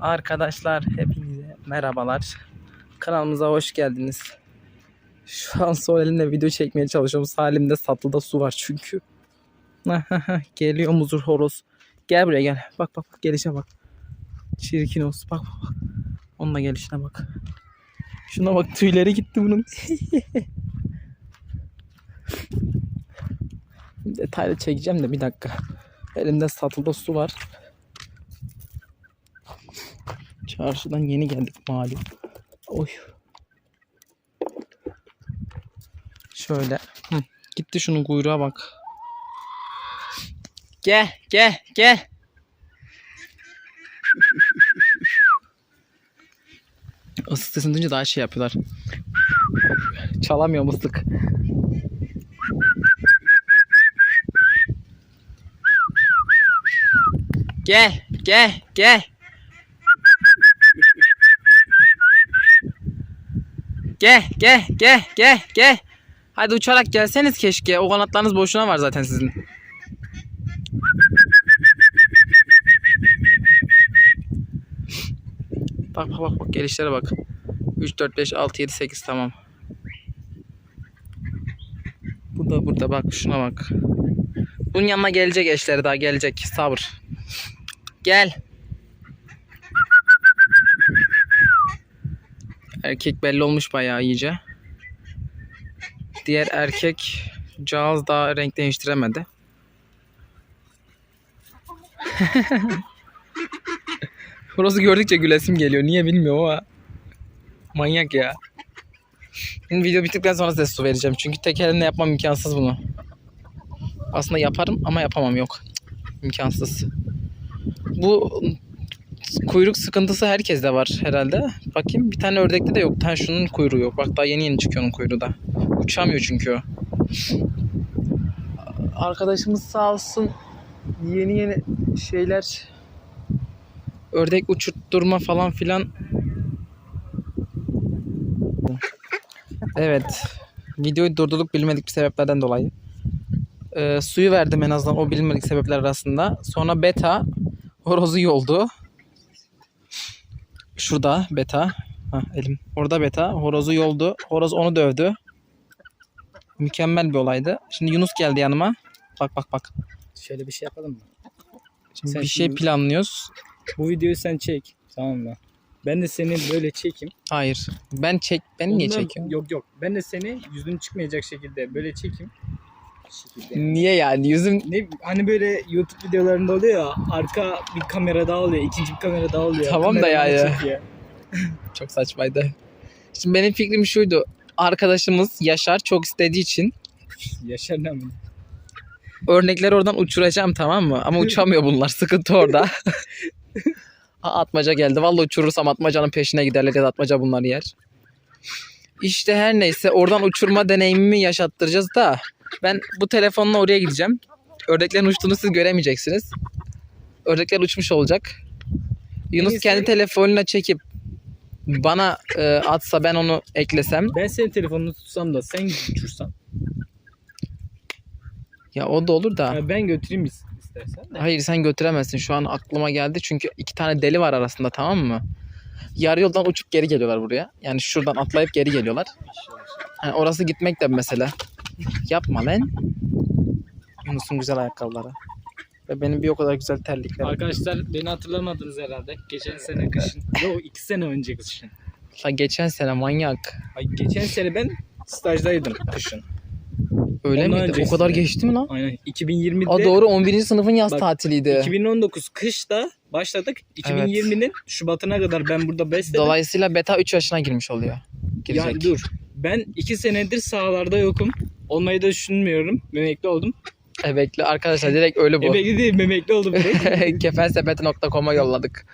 Arkadaşlar hepinize merhabalar. Kanalımıza hoş geldiniz. Şu an sol elimle video çekmeye çalışıyorum. Sağ elimde satılıda su var çünkü. Geliyor muzur horoz. Gel buraya gel. Bak bak gelişe bak. Çirkin olsun. Bak bak bak. Onunla gelişine bak. Şuna bak tüyleri gitti bunun. Detaylı çekeceğim de bir dakika. Elimde satılıda su var. Çarşıdan yeni geldik malum. Oy. Şöyle. Hı. Gitti şunun kuyruğa bak. Gel gel gel. Isık sesini daha şey yapıyorlar. Çalamıyor mıslık. Gel gel gel. Gel gel gel gel gel. Hadi uçarak gelseniz keşke. O kanatlarınız boşuna var zaten sizin. Bak bak bak bak gelişlere bak. 3 4 5 6 7 8 tamam. Burada burada bak şuna bak. Bunun yanına gelecek eşleri daha gelecek. Sabır. Gel. Erkek belli olmuş bayağı iyice. Diğer erkek cağız daha renk değiştiremedi. Burası gördükçe gülesim geliyor. Niye bilmiyorum ama. Manyak ya. Şimdi video bittikten sonra size su vereceğim. Çünkü tek elimle yapmam imkansız bunu. Aslında yaparım ama yapamam yok. İmkansız. Bu kuyruk sıkıntısı herkeste var herhalde. Bakayım bir tane ördekte de yok. Tane şunun kuyruğu yok. Bak daha yeni yeni çıkıyor onun kuyruğu da. Uçamıyor çünkü o. Arkadaşımız sağ olsun yeni yeni şeyler ördek uçurtturma falan filan Evet. Videoyu durdurduk bilmedik bir sebeplerden dolayı. Ee, suyu verdim en azından o bilinmedik sebepler arasında. Sonra beta horozu yoldu. Şurada beta. Hah, elim. Orada beta. Horozu yoldu. Horoz onu dövdü. Mükemmel bir olaydı. Şimdi Yunus geldi yanıma. Bak bak bak. Şöyle bir şey yapalım mı? Şimdi Sen bir şey şimdi- planlıyoruz. Bu videoyu sen çek. Tamam mı? Ben de seni böyle çekeyim. Hayır. Ben çek. Ben niye Ondan- çekiyorum? Yok yok. Ben de seni yüzün çıkmayacak şekilde böyle çekeyim. Niye yani? Yüzüm Ne hani böyle YouTube videolarında oluyor ya arka bir kamera daha oluyor, ikinci bir kamera daha oluyor. Tamam da yani. çekiyor. çok saçmaydı. Şimdi benim fikrim şuydu. Arkadaşımız Yaşar çok istediği için Yaşar ne mi? örnekleri oradan uçuracağım tamam mı? Ama uçamıyor bunlar. Sıkıntı orada. Aa, atmaca geldi. Vallahi uçurursam atmacanın peşine giderler ya da atmaca bunları yer. İşte her neyse oradan uçurma deneyimimi yaşattıracağız da ben bu telefonla oraya gideceğim. Ördeklerin uçtuğunu siz göremeyeceksiniz. Ördekler uçmuş olacak. Yunus Neyse. kendi telefonuna çekip bana e, atsa ben onu eklesem. Ben senin telefonunu tutsam da sen uçursan. Ya o da olur da. Ya ben götüreyim is- istersen de. Hayır sen götüremezsin. Şu an aklıma geldi. Çünkü iki tane deli var arasında tamam mı? Yarı yoldan uçup geri geliyorlar buraya. Yani şuradan atlayıp geri geliyorlar. Yani orası gitmek de bir mesele. Yapma lan. Yunus'un güzel ayakkabıları. Ve benim bir o kadar güzel terliklerim. Arkadaşlar beni hatırlamadınız herhalde. Geçen sene kışın. Yok iki sene önce kışın. La geçen sene manyak. Ay geçen sene ben stajdaydım kışın. Öyle Ondan miydi? O öncesi kadar de. geçti mi lan? Aynen 2020'de Aa, doğru 11. sınıfın yaz Bak, tatiliydi. 2019 kışta başladık. 2020'nin Şubat'ına kadar ben burada besledim. Dolayısıyla beta 3 yaşına girmiş oluyor. Girecek. yani dur. Ben 2 senedir sahalarda yokum. Olmayı da düşünmüyorum. Memekli oldum. Emekli arkadaşlar direkt öyle bu. Emekli değil memekli oldum direkt. Kefensepeti.com'a yolladık.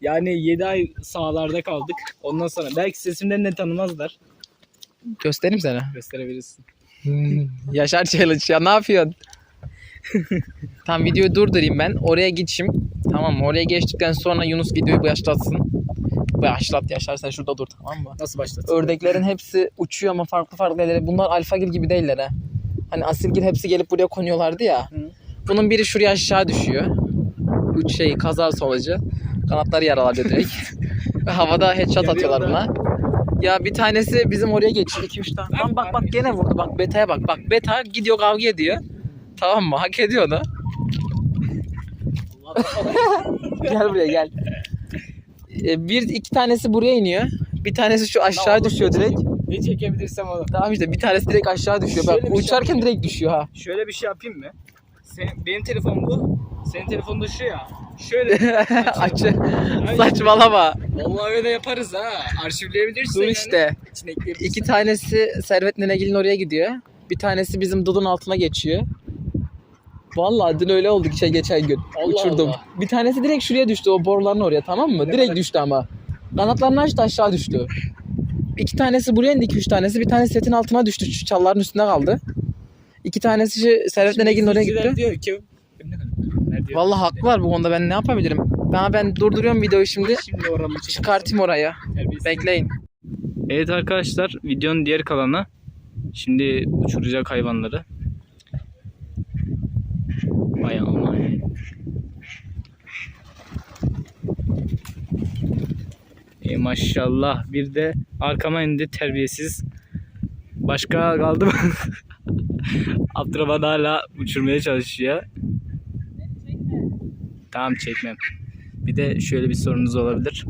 yani 7 ay sahalarda kaldık. Ondan sonra belki sesimden ne tanımazlar. Göstereyim sana. Gösterebilirsin. Hmm, Yaşar Challenge ya ne yapıyorsun? tamam videoyu durdurayım ben. Oraya geçeyim. Tamam mı? Oraya geçtikten sonra Yunus videoyu başlatsın. Başlat Yaşar sen şurada dur tamam mı? Nasıl başlatayım? Ördeklerin hepsi uçuyor ama farklı farklı yerlere. Bunlar alfagil gibi değiller ha. Hani asilgil hepsi gelip buraya konuyorlardı ya. Hı. Bunun biri şuraya aşağı düşüyor. Üç şey kaza sonucu. Kanatları yaralanıyor direkt. Ve havada headshot atıyorlar buna. Ya bir tanesi bizim oraya geçiyor. 2-3 tane. Lan bak bak gene vurdu. Bak beta'ya bak. Bak beta gidiyor kavga ediyor. Tamam mı? Hak ediyor da. gel buraya gel. Ee, Bir iki tanesi buraya iniyor. Bir tanesi şu aşağı düşüyor direkt. Ne çekebilirsem onu. Tamam işte bir tanesi direkt aşağı düşüyor. Bak Şöyle bir şey uçarken direkt düşüyor ha. Şöyle bir şey yapayım mı? Sen, benim telefon bu. Senin telefonun da şu ya. Şöyle. Açı. Saçmalama. Vallahi öyle yaparız ha. Arşivleyebilirsin Dur yani. işte. İki tanesi Servet Nenegil'in oraya gidiyor. Bir tanesi bizim Dudun altına geçiyor. Vallahi dün öyle oldu geçen, geçen gün. Allah Uçurdum. Allah. Bir tanesi direkt şuraya düştü o boruların oraya tamam mı? Ne direkt kadar- düştü ama. Kanatlarını açtı aşağı düştü. İki tanesi buraya indi iki üç tanesi. Bir tanesi setin altına düştü. Şu çalların üstünde kaldı. İki tanesi şu Servet Nenegil'in oraya gitti. diyor ki? Vallahi haklılar bu konuda ben ne yapabilirim? Ben ben durduruyorum videoyu şimdi. Şimdi. Çıkartayım oraya. Bekleyin. Evet arkadaşlar videonun diğer kalanı şimdi uçuracak hayvanları. Ey maşallah bir de arkama indi terbiyesiz. Başka kaldı mı? Abdurrahman hala uçurmaya çalışıyor. Tamam çekmem. Bir de şöyle bir sorunuz olabilir.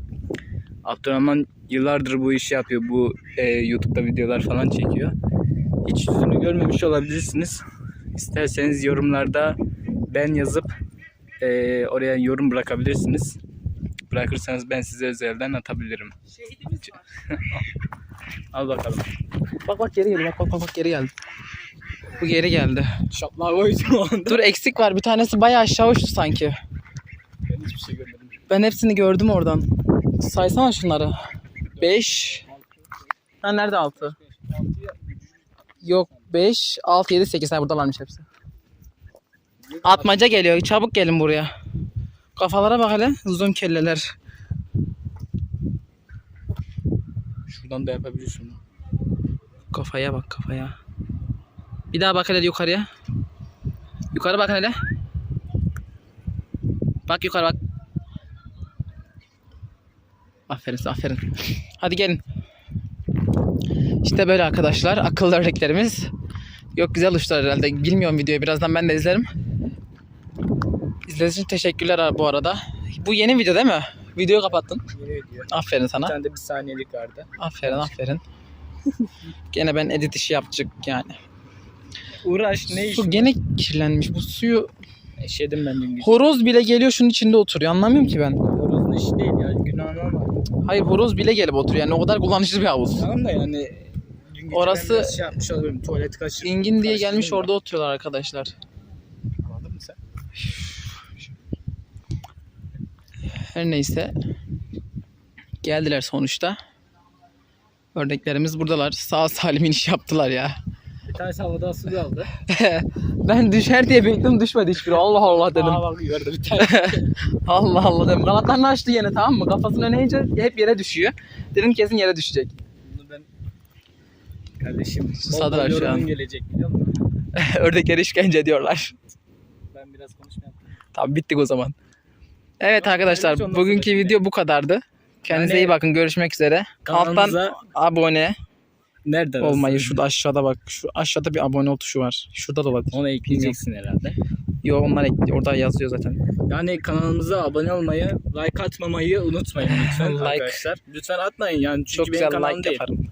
Abdurrahman yıllardır bu işi yapıyor. Bu e, YouTube'da videolar falan çekiyor. Hiç yüzünü görmemiş olabilirsiniz. İsterseniz yorumlarda ben yazıp e, oraya yorum bırakabilirsiniz. Bırakırsanız ben size özelden atabilirim. Al bakalım. Bak bak geri geldi. Bak bak bak, bak geri geldi. Bu geri geldi. Şaplığa koydum o anda. Dur eksik var. Bir tanesi bayağı aşağı uçtu sanki. Ben hiçbir şey görmedim. Ben hepsini gördüm oradan. Saysana şunları. 5. Ha nerede 6? Yok 5, 6, 7, 8. Ha buradalarmış hepsi. Atmaca geliyor. Çabuk gelin buraya. Kafalara bak hele. Uzun kelleler. Şuradan da yapabilirsin. Kafaya bak kafaya. Bir daha bak hele yukarıya. Yukarı bak hele. Bak yukarı bak. Aferin aferin. Hadi gelin. İşte böyle arkadaşlar. Akıllı ördeklerimiz. Yok güzel uçlar herhalde. Bilmiyorum videoyu. Birazdan ben de izlerim. İzlediğiniz için teşekkürler bu arada. Bu yeni video değil mi? Videoyu kapattın. Yeni video. Aferin Bir sana. tane de bir saniyelik vardı. Aferin aferin. Gene ben edit işi yapacak yani. Uğraş ne iş? Su gene kirlenmiş. Bu suyu Eşedim ben dün gece. horoz bile geliyor şunun içinde oturuyor. Anlamıyorum ki ben. Horozun işi değil ya. Günahını alma. Hayır horoz bile gelip oturuyor. Yani o kadar kullanışlı bir havuz. Tamam da yani dün gece Orası- biraz şey yapmış olabilirim. Tuvalet kaçırdım. İngin diye gelmiş Karıştırdım orada oturuyorlar arkadaşlar. da. Anladın mı sen? Her neyse. Geldiler sonuçta. Ördeklerimiz buradalar. Sağ salim iniş yaptılar ya. Bir tanesi havada asılı kaldı. ben düşer diye bekledim düşmedi hiçbiri. Allah Allah dedim. Aa bak bir tane. Allah Allah dedim. Kanatlarını açtı yine tamam mı? Kafasını öne eğince hep yere düşüyor. Dedim kesin yere düşecek. Bunu ben kardeşim Susadılar şu an. gelecek biliyor musun? Ördekleri işkence ediyorlar. Ben biraz konuşmayayım. Tamam bittik o zaman. Evet arkadaşlar bugünkü video bu kadardı. Kendinize Yani- iyi bakın. Görüşmek üzere. Alttan Kanalımıza abone nerede olmayı şurada aşağıda bak. Şu aşağıda bir abone ol tuşu var. Şurada da olabilir. Onu ekleyeceksin herhalde. Yo onlar ekli. Orada yazıyor zaten. Yani kanalımıza abone olmayı, like atmamayı unutmayın lütfen Like. arkadaşlar. Lütfen atmayın yani çünkü çok benim güzel kanalım like değil. yaparım.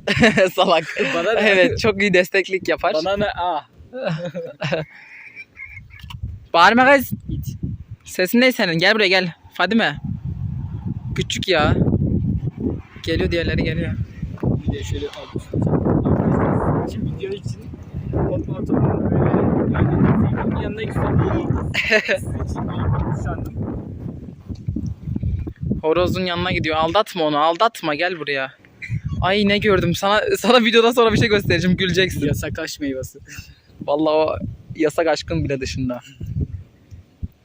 Salak. Bana ne? evet çok iyi desteklik yapar. Bana ne? Ah. Bağırma kız. Sesin ne senin? Gel buraya gel. Fadime. Küçük ya. Geliyor diğerleri geliyor. Bir de şöyle al. Şimdi video için böyle yani yanına. Horozun yanına gidiyor. Aldatma onu. Aldatma. Gel buraya. Ay ne gördüm. Sana sana videodan sonra bir şey göstereceğim. Güleceksin. Yasak aş meyvesi. Vallahi o yasak aşkın bile dışında.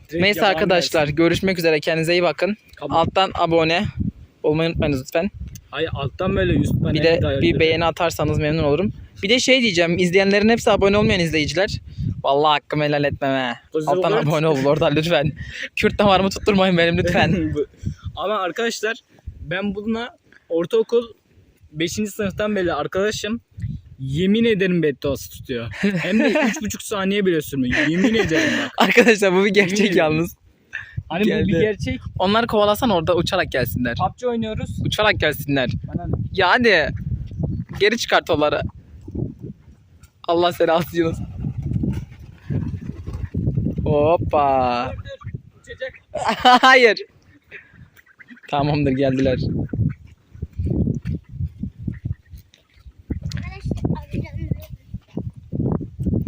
Direkt Neyse yaban arkadaşlar görüşmek üzere. Kendinize iyi bakın. Kabul. Alttan abone olmayı unutmayınız lütfen. Hayır alttan böyle panel Bir de bir beğeni atarsanız memnun olurum. Bir de şey diyeceğim. izleyenlerin hepsi abone olmayan izleyiciler. Vallahi hakkımı helal etmem he. Kızıl Alttan Kurt. abone olun orada lütfen. Kürt damarımı tutturmayın benim lütfen. Ama arkadaşlar ben bununla ortaokul 5. sınıftan beri arkadaşım. Yemin ederim bedduası tutuyor. Hem de 3,5 saniye bile sürmüyor. Yemin ederim bak. Arkadaşlar bu bir gerçek ederim. yalnız. Hani bu Geldi. bir gerçek. Onlar kovalasan orada uçarak gelsinler. PUBG oynuyoruz. Uçarak gelsinler. Bana Ya hadi. Geri çıkart onları. Allah seni alsın Yunus. Hoppa. Uçacak. Hayır. Tamamdır geldiler.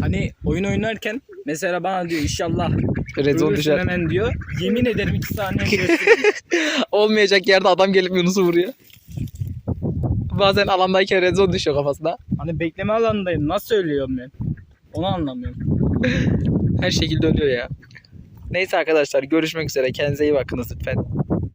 Hani oyun oynarken mesela bana diyor inşallah Rezon düşer. hemen diyor. Yemin ederim 2 saniye. Olmayacak yerde adam gelip Yunus'u vuruyor. Bazen alandayken rezon düşüyor kafasına. Hani bekleme alanındayım. Nasıl ölüyorum ben? Onu anlamıyorum. Her şekilde ölüyor ya. Neyse arkadaşlar görüşmek üzere. Kendinize iyi bakınız lütfen.